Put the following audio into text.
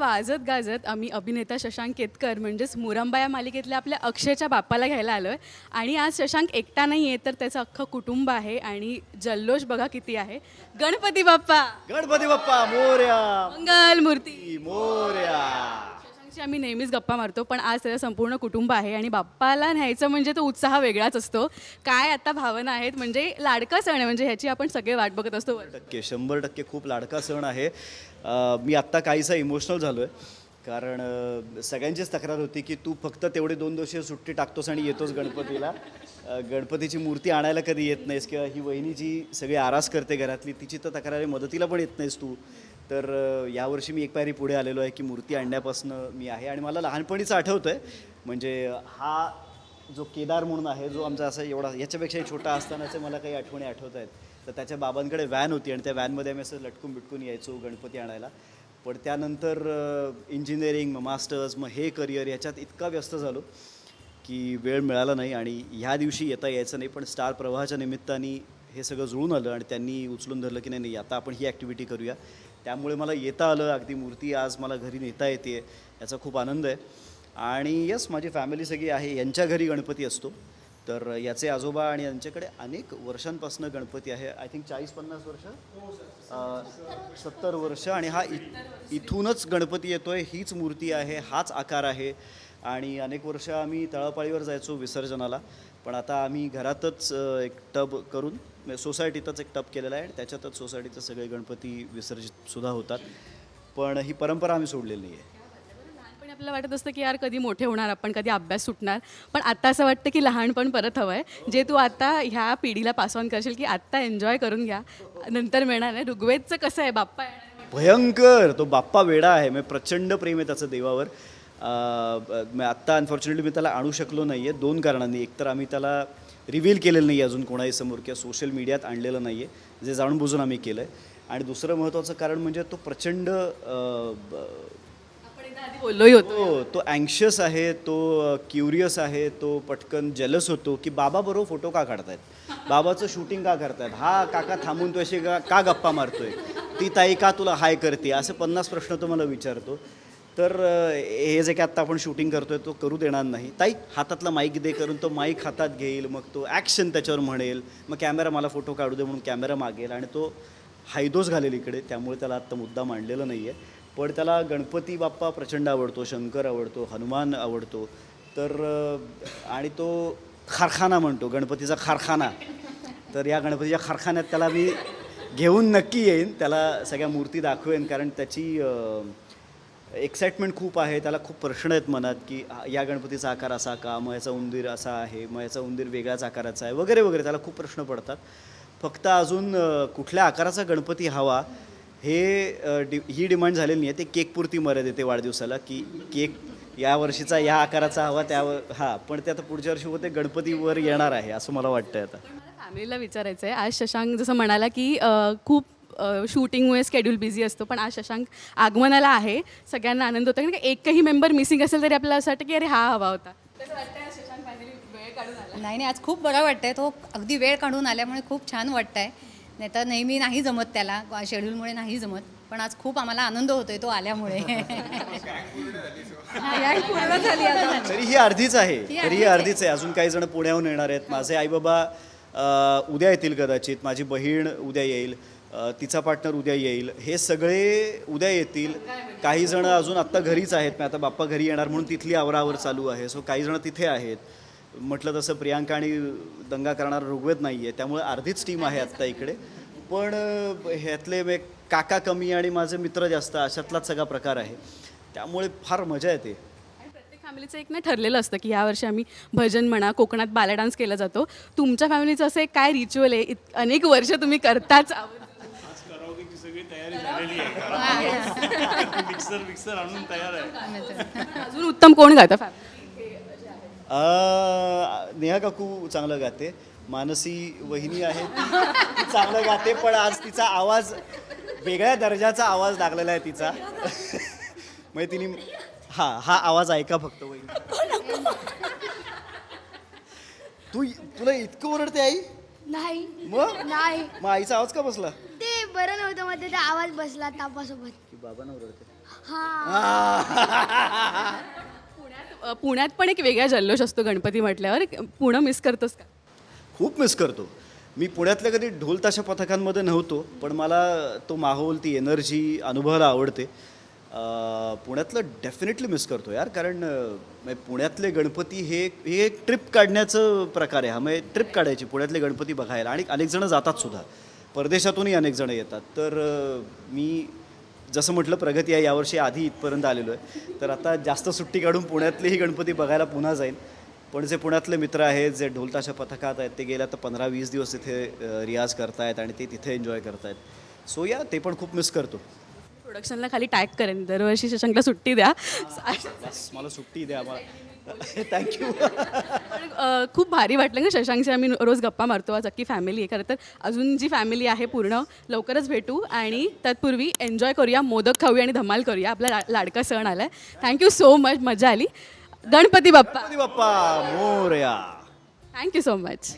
वाजत गाजत आम्ही अभिनेता शशांक केतकर म्हणजेच मुरंबा या मालिकेतल्या आपल्या अक्षयच्या बाप्पाला घ्यायला आलो आहे आणि आज शशांक एकटा नाही आहे तर त्याचं अख्खं कुटुंब आहे आणि जल्लोष बघा किती आहे. गणपती बाप्पा! गणपती बाप्पा मोर्या! मंगल मूर्ती मोर्या! बाप्पाशी आम्ही नेहमीच गप्पा मारतो पण आज त्याचं संपूर्ण कुटुंब आहे आणि बाप्पाला न्यायचं म्हणजे तो उत्साह वेगळाच असतो. काय आता भावना आहेत? म्हणजे लाडका सण आहे म्हणजे ह्याची आपण सगळे वाट बघत असतो. टक्के शंभर टक्के खूप लाडका सण आहे. मी आत्ता काहीसा इमोशनल झालो आहे कारण सगळ्यांचीच तक्रार होती की तू फक्त तेवढे दोन दिवशी सुट्टी टाकतोस आणि येतोस गणपतीला. गणपतीची मूर्ती आणायला कधी येत नाहीस किंवा ही वहिनी जी सगळी आरास करते घरातली तिची तर तक्रार आहे मदतीला पण येत नाहीस तू. तर यावर्षी मी एक पायरी पुढे आलेलो आहे की मूर्ती आणण्यापासून मी आहे आणि मला लहानपणीच आठवतं आहे म्हणजे हा जो केदार म्हणून आहे जो आमचा असा एवढा याच्यापेक्षाही छोटा असतानाचे मला काही आठवणी आठवत आहेत. तर त्याच्या बाबांकडे व्हॅन होती आणि त्या व्हॅनमध्ये आम्ही असं लटकून बिटकून यायचो गणपती आणायला. पण त्यानंतर इंजिनिअरिंग मग मास्टर्स मग हे करिअर याच्यात इतका व्यस्त झालो की वेळ मिळाला नाही आणि ह्या दिवशी येता यायचं नाही. पण स्टार प्रवाहाच्या निमित्ताने हे सगळं जुळून आलं आणि त्यांनी उचलून धरलं की नाही नाही आता आपण ही ॲक्टिव्हिटी करूया. त्यामुळे मला येता आलं अगदी मूर्ती आज मला घरी नेता येते याचा खूप आनंद आहे. आणि यस माझी फॅमिली सगळी आहे यांच्या घरी गणपती असतो. तर याचे आजोबा आणि यांच्याकडे अनेक वर्षांपासून गणपती आहे. आय थिंक चाळीस पन्नास वर्ष? सत्तर वर्ष आणि हा इ इथूनच गणपती येतो आहे हीच मूर्ती आहे हाच आकार आहे. आणि अनेक वर्ष आम्ही तळापाळीवर जायचो विसर्जनाला. पण आता आम्ही घरातच एक टब करून सोसायटीतच एक टब केलेला आहे. आणि त्याच्यातच सोसायटीचे सगळे गणपती विसर्जित सुद्धा होतात. पण ही परंपरा आम्ही सोडलेली नाही आहे लहानपणी आपल्याला वाटत असतं की यार कधी मोठे होणार आपण कधी अभ्यास सुटणार. पण आता असं वाटतं की लहानपण परत हवं आहे जे तू आता ह्या पिढीला पास ऑन करशील की आत्ता एन्जॉय करून घ्या. नंतर मिळणार नाही. ऋग्वेदचं कसं आहे? बाप्पा आहे. भयंकर! तो बाप्पा वेडा आहे. म्हणजे प्रचंड प्रेम आहे त्याचं देवावर. म- आत्ता अनफॉर्च्युनेटली मी त्याला आणू शकलो नाही आहे दोन कारणांनी. एकतर आम्ही त्याला रिव्हील केलेलं नाही अजून कोणाही समोर किंवा सोशल मीडियात आणलेलं नाही आहे जे जाणून बुजून आम्ही केलं आहे आणि दुसरं महत्त्वाचं कारण म्हणजे तो प्रचंड बोललोही होतो. तो तो अँशियस आहे तो क्युरियस आहे तो पटकन जेलस होतो की बाबा बरोबर फोटो का काढतायत? बाबाचं शूटिंग का करतायत? हा काका थांबून तो अशी का का गप्पा मारतोय? ती ताई का तुला हाय करते? असे पन्नास प्रश्न तो मला विचारतो. तर हे जे काय आत्ता आपण शूटिंग करतोय तो करू देणार नाही. ताई हातातला माईक दे करून तो माईक हातात घेईल मग तो ॲक्शन त्याच्यावर म्हणेल. मग कॅमेरा मला फोटो काढू दे म्हणून कॅमेरा मागेल आणि तो हायदोस घालेल इकडे. त्यामुळे त्याला आत्ता मुद्दा मांडलेला नाही आहे पण त्याला गणपती बाप्पा प्रचंड आवडतो शंकर आवडतो हनुमान आवडतो. तर आणि तो कारखाना म्हणतो गणपतीचा कारखाना. तर या गणपतीच्या कारखान्यात त्याला मी घेऊन नक्की येईन. त्याला सगळ्या मूर्ती दाखवेन कारण त्याची एक्साइटमेंट खूप आहे त्याला खूप प्रश्न आहेत मनात की या गणपतीचा आकार असा का? मग याचा उंदीर असा आहे मग याचा उंदीर वेगळ्याच आकाराचा आहे वगैरे वगैरे त्याला खूप प्रश्न पडतात. फक्त अजून कुठल्या आकाराचा गणपती हवा हे डि ही डिमांड झालेली नाही. आहे ते केकपुरती मर्यादित येते वाढदिवसाला की केक या वर्षीचा या आकाराचा हवा त्यावर हां पण ते आता पुढच्या वर्षी होते गणपतीवर येणार आहे असं मला वाटतं आता. फॅमिलीला विचारायचं आहे आज शशांक जसं म्हणाला की खूप शूटिंगमुळे स्केड्यूल बिझी असतो पण आज शशांक आगमनाला आहे. सगळ्यांना आनंद होता. कारण का एकही मेंबर मिसिंग असेल तरी आपल्याला असं वाटतं की अरे हा हवा होता. कसं वाटतं आज शशांक finally वेळ काढून आला? नाही नाही आज खूप बरं वाटतंय. तो अगदी वेळ काढून आल्यामुळे खूप छान वाटतंय. नाही तर नेहमी नाही जमत त्याला. शेड्यूलमुळे नाही जमत. पण आज खूप आम्हाला आनंद होतोय तो आल्यामुळे. हा. तरी ही अर्धीच आहे. तरी ही अर्धीच आहे. अजून काही जण पुण्याहून येणार आहेत. माझे आईबाबा अ, उद्या येतील कदाचित. माझी बहीण उद्या येईल. तिचा पार्टनर उद्या येईल. हे सगळे उद्या येतील. काही जण अजून आत्ता घरीच आहेत. मी आता बाप्पा घरी येणार म्हणून तिथली आवरावर चालू आहे. सो काही जण तिथे आहेत. म्हटलं तसं प्रियांका आणि दंगा करणारा ऋग्वेद नाही आहे त्यामुळे अर्धीच टीम आहे आत्ता इकडे. पण ह्यातले मे- काका कमी आणि माझे मित्र जास्त अशातलाच सगळा प्रकार आहे. त्यामुळे फार मजा येते. प्रत्येक फॅमिलीचं एक नाही ठरलेलं असतं की ह्या वर्षी आम्ही भजन म्हणा कोकणात बाला डान्स केला जातो. तुमच्या फॅमिलीचं असं एक काय रिच्युअल आहे? अनेक वर्ष तुम्ही करताच सगळी तयारी झालेली आहे. मिक्सर मिक्सर आणून तयार आहे. अजून उत्तम कोण गातं? नेहा काकू चांगलं गाते. मानसी वहिनी आहे ती चांगलं गाते पण आज तिचा आवाज वेगळ्या दर्जाचा आवाज लागलेला आहे तिचा. म्हणजे तिने हा हा आवाज ऐका फक्त वहिनी. तू तुला इतकं ओरडते आई? नाही. मग? नाही. मग आईचा आवाज का बसला? बरं नव्हतं मध्ये ते आवाज बसला तापासोबत. की ओरडते. पुण्यात अ, पुण्यात पण एक वेगळा जल्लोष असतो गणपती म्हटल्यावर. पुणं मिस करतोस का? खूप मिस करतो. मी पुण्यातल्या कधी ढोल ताशा पथकांमध्ये नव्हतो पण मला तो माहोल ती एनर्जी अनुभवायला आवडते. अं, पुण्यातलं डेफिनेटली मिस करतो यार कारण अं, म्हणजे पुण्यातले गणपती हे हे एक ट्रिप काढण्याचं प्रकार आहे. हा म्हणजे ट्रिप काढायची पुण्यातले गणपती बघायला. आणि अनेक जणं जातात सुद्धा. परदेशातूनही अनेक जणं येतात. तर मी जसं म्हटलं प्रगती आहे यावर्षी आधी इथपर्यंत आलेलो आहे. तर आता जास्त सुट्टी काढून पुण्यातलेही गणपती बघायला पुन्हा जाईन. पण जे पुण्यातले मित्र आहेत जे ढोलताशा पथकात आहेत ते गेल्या तर पंधरा वीस दिवस तिथे रियाज करतायत आणि ते तिथे एन्जॉय करतायत. सो या ते पण खूप मिस करतो. प्रोडक्शनला खाली टॅग करेन. दरवर्षी शशांकला सुट्टी द्या. बस मला सुट्टी द्या मला थँक्यू पण, अ, खूप भारी वाटलं का शशांकशी आम्ही रोज गप्पा मारतो. आज अख्खी फॅमिली आहे. खरं तर अजून जी फॅमिली आहे पूर्ण लवकरच भेटू. आणि तत्पूर्वी एन्जॉय करूया मोदक खाऊया आणि धमाल करूया. आपला ला- लाडका सण आला आहे थँक्यू सो मच मजा आली. Ganpati Bappa. Bappa Morya. Thank you so much